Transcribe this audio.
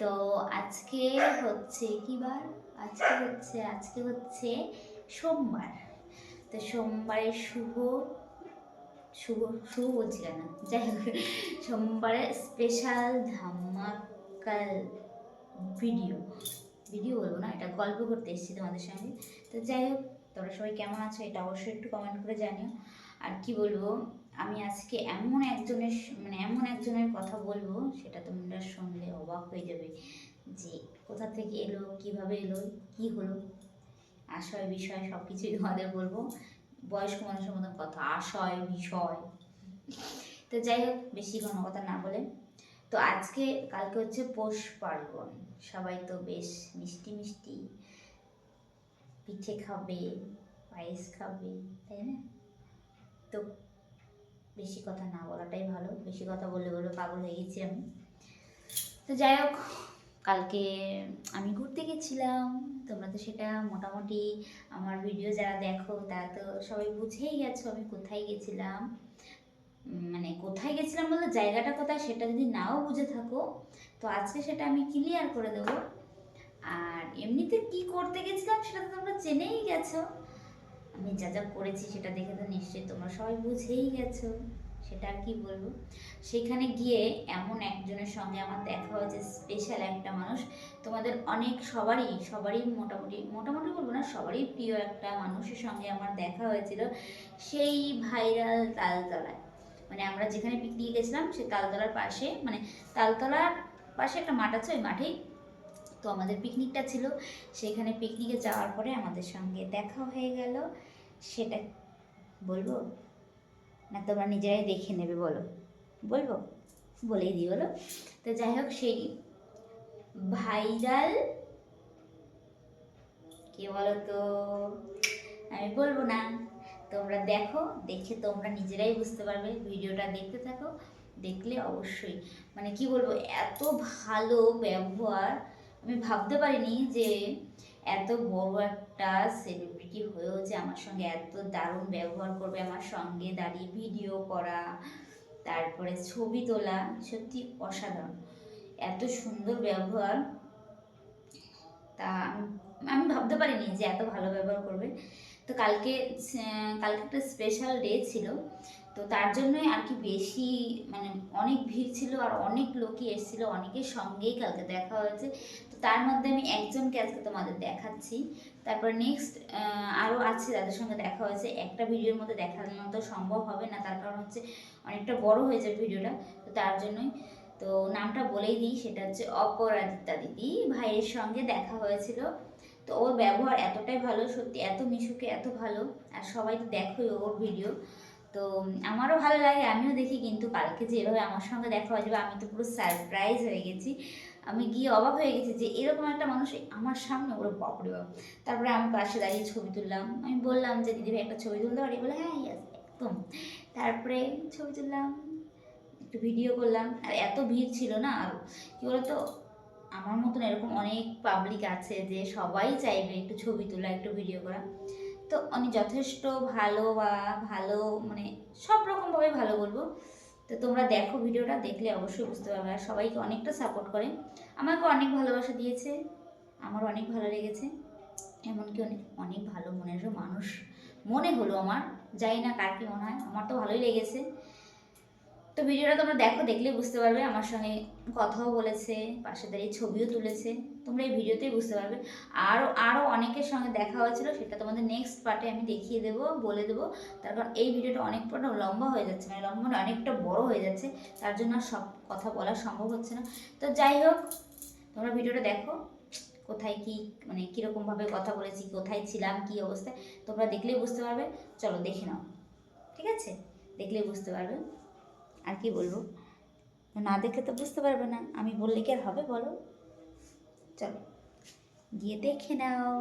তো আজকে হচ্ছে কি বার? আজকে হচ্ছে আজকে হচ্ছে সোমবার। তো সোমবারের শুভ শুভ শুভ বলছি কেন? যাই হোক, সোমবারের স্পেশাল ধামাকাল ভিডিও ভিডিও বলব না, এটা গল্প করতে এসেছি তোমাদের সঙ্গে। তো যাই হোক, তোমরা সবাই কেমন আছো এটা অবশ্যই একটু কমেন্ট করে জানিও। আর কি বলব আমি আজকে এমন একজনের মানে এমন একজনের কথা বলব, সেটা তোমরা শুনলে অবাক হয়ে যাবে যে কোথা থেকে এলো, কীভাবে এলো, কি হলো। আশয় বিষয় সব কিছুই তোমাদের বলব। বয়স্ক মানুষের মতন কথা, আশয় বিষয় তো যাই হোক, বেশি কোনো কথা না বলে। তো আজকে, কালকে হচ্ছে পৌষ পার্বণ। সবাই তো বেশ মিষ্টি মিষ্টি পিঠে খাবে, পায়েস খাবে, তাই না? তো বেশি কথা না বলাটাই ভালো। বেশি কথা বললে বলবে পাগল হয়ে গেছি আমি। তো যাই হোক, কালকে আমি ঘুরতে গেছিলাম। তোমরা তো সেটা মোটামুটি আমার ভিডিও যারা দেখো, তারা তো সবাই বুঝেই গেছো আমি কোথায় গেছিলাম। মানে কোথায় গেছিলাম বলতে জায়গাটা কোথায় সেটা যদি নাও বুঝে থাকো, তো আজকে সেটা আমি ক্লিয়ার করে দেবো। আর এমনিতে কি করতে গেছিলাম সেটা তো তোমরা জেনেই গেছো। আমি যা যা করেছি সেটা দেখে তো নিশ্চয়ই তোমরা সবাই বুঝেই গেছো, সেটা আর কি বলব? সেখানে গিয়ে এমন একজনের সঙ্গে আমার দেখা হয়েছে স্পেশাল একটা মানুষ। তোমাদের অনেক সবারই সবারই মোটামুটি মোটামুটি বলব না, সবারই প্রিয় একটা মানুষের সঙ্গে আমার দেখা হয়েছিল, সেই ভাইরাল তালতলায়। মানে আমরা যেখানে পিকনিকে গেছিলাম, সে তালতলার পাশে মানে তালতলার পাশে একটা মাঠ আছে, ওই মাঠেই তো আমাদের পিকনিকটা ছিল। সেখানে পিকনিকে যাওয়ার পরে আমাদের সঙ্গে দেখা হয়ে গেল। সেটা বলব? না, তোমরা নিজেরাই দেখে নেবে, বলো। বলব? বলেই দিই, বলো। তো যাই হোক, সেই ভাইরাল কে বলো তো আমি বলব না। তোমরা দেখো, দেখে তোমরা নিজেরাই বুঝতে পারবে। ভিডিওটা দেখতে থাকো, দেখলে অবশ্যই। মানে কি বলব, এত ভালো ব্যবহার আমি ভাবতে পারিনি যে এত বড় একটা সেলিব্রিটি হয়েও যে আমার সঙ্গে এত দারুণ ব্যবহার করবে, আমার সঙ্গে দাঁড়িয়ে ভিডিও করা, তারপরে ছবি তোলা, সত্যি অসাধারণ। এত সুন্দর ব্যবহার, তা আমি ভাবতে পারিনি যে এত ভালো ব্যবহার করবে। তো কালকে কালকে একটা স্পেশাল ডে ছিল, তো তার জন্যই আর কি বেশি মানে অনেক ভিড় ছিল আর অনেক লোকই এসেছিল, অনেকের সঙ্গেই কালকে দেখা হয়েছে। তার মধ্যে আমি একজনকে আজকে তোমাদের দেখাচ্ছি। তারপর নেক্সট আরও আছে যাদের সঙ্গে দেখা হয়েছে। একটা ভিডিওর মধ্যে দেখানো তো সম্ভব হবে না, তার কারণ হচ্ছে অনেকটা বড় হয়ে যায় ভিডিওটা, তো তার জন্যই। তো নামটা বলেই দিই, সেটা হচ্ছে অপরাজিতা দিদি ভাইয়ের সঙ্গে দেখা হয়েছিল। তো ওর ব্যবহার এতটাই ভালো, সত্যি এত মিশুকে এত ভালো, আর সবাই তো দেখোই ওর ভিডিও। তো আমারও ভালো লাগে, আমিও দেখি, কিন্তু কালকে যেভাবে আমার সঙ্গে দেখা হয়ে যাবে আমি তো পুরো সারপ্রাইজ হয়ে গেছি। আমি গিয়ে অবাক হয়ে গেছি যে এরকম একটা মানুষ আমার সামনে ওর বাপরে বাপ। তারপরে আমি পাশে দাঁড়িয়ে ছবি তুললাম। আমি বললাম যে দিদিভাই একটা ছবি তুলতে পারি? বলে হ্যাঁ ইয়াস একদম। তারপরে ছবি তুললাম, একটু ভিডিও করলাম। আর এত ভিড় ছিল না, আর কী বলতো, আমার মতন এরকম অনেক পাবলিক আছে যে সবাই চাইবে একটু ছবি তোলা, একটু ভিডিও করা। তো আমি যথেষ্ট ভালো বা ভালো মানে সব রকমভাবে ভালো বলব। তো তোমরা দেখো ভিডিওটা, দেখলে অবশ্যই বুঝতে পারবে। আর সবাইকে অনেকটা সাপোর্ট করে। আমাকে অনেক ভালোবাসা দিয়েছে। আমার অনেক ভালো লেগেছে। এমনকি অনেক অনেক ভালো মনেরও মানুষ মনে হলো আমার। জানি না কার কি মনে হয়। আমার তো ভালোই লেগেছে। তো ভিডিওটা তোমরা দেখো দেখলে বুঝতে পারবে আমার সঙ্গে কথাও বলেছে পাশে দাঁড়িয়ে ছবিও তুলেছে, তোমরা এই ভিডিওতেই বুঝতে পারবে। আরও আরও অনেকের সঙ্গে দেখা হয়েছিল, সেটা তোমাদের নেক্সট পার্টে আমি দেখিয়ে দেবো, বলে দেবো। তার কারণ এই ভিডিওটা অনেকটা লম্বা হয়ে যাচ্ছে মানে লম্বা মানে অনেকটা বড় হয়ে যাচ্ছে, তার জন্য সব কথা বলা সম্ভব হচ্ছে না। তো যাই হোক, তোমরা ভিডিওটা দেখো, কোথায় কি মানে কীরকমভাবে কথা বলেছি, কোথায় ছিলাম, কি অবস্থায়, তোমরা দেখলেই বুঝতে পারবে। চলো দেখে নাও, ঠিক আছে? দেখলেই বুঝতে পারবে। আর কি বলব? না দেখে তো বুঝতে পারবে না। আমি বললে কি আর হবে বলো? চলো, গিয়ে দেখে নাও।